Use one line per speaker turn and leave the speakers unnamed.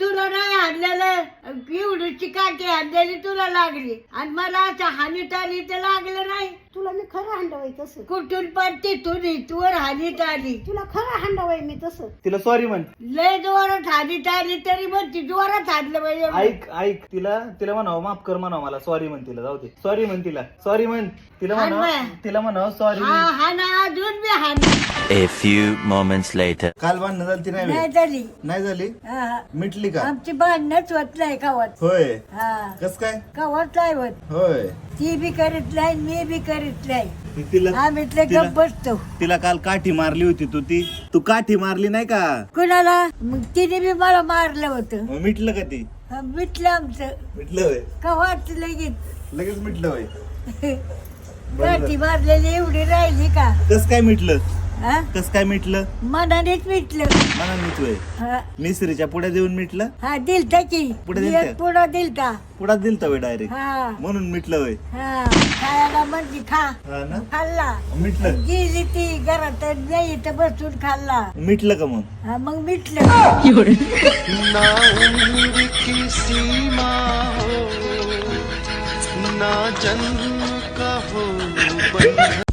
तुला नाही हाणलेलं एवढी चिकाटी हाणलेली तुला लागली. आणि मला असं हानी टाली तर लागलं नाही.
तुला मी खरं हांडवाय तसं.
कुठून पण तिथून इथवर हानी टाली
तुला खरं हांडवाय मी तस.
तिला सॉरी म्हण.
लय जोरात हानी टाली तरी मग ती जोरात हाणलं पाहिजे
ऐक ऐक. तिला तिला म्हणावं माफ कर म्हणावं मला. सॉरी म्हण तिला जाऊ दे. सॉरी म्हण तिला. सॉरी म्हण. तिला म्हणावं तिला म्हणावं सॉरी
हा हा ना अजून मी हानी
A few moments later.
काल भांडणं झाली नाही
नाही? झाली.
नाही झाली?
हा.
मिटली का?
आमची भांडणच होत नाही कावत
होय.
हा.
कस काय?
कावत नाही होत.
होय.
ती बी करीत नाही मी बी करीत नाही.
ती तिला
आम्ही इथले
तिला-
गप्प बसतो.
तिला काल काठी मारली होती तू ती. तू काठी मारली नाही का?
कुणाला? मग तिने बी मला मारलं होतं.
मग मिटलं का ती?
हा, मिटलं आमचं.
मिटलं होय.
कवाच लगेच.
लगेच मिटलं होय.
काठी मारलेली एवढी राहिली का?
कस काय मिटलं?
हा?
कस काय मिटलं?
मनानेच मिटलं.
मला मिटलोय
हा.
मिसरीच्या पुढे देऊन मिटलं?
हा दिलता की.
पुढे दिलता?
एक पुढं दिलता.
पुढा दिलता डायरेक्ट
हा.
म्हणून मिटलं
हा. खायला म्हणजे खा.
हा ना?
खाल्ला.
मिटलं.
गेली ती घरात नाही इथं बसून खाल्ला.
मिटलं का मग?
हा मग मिटलं.
ना उम्र की सीमा हो ना जन्म का हो बंधन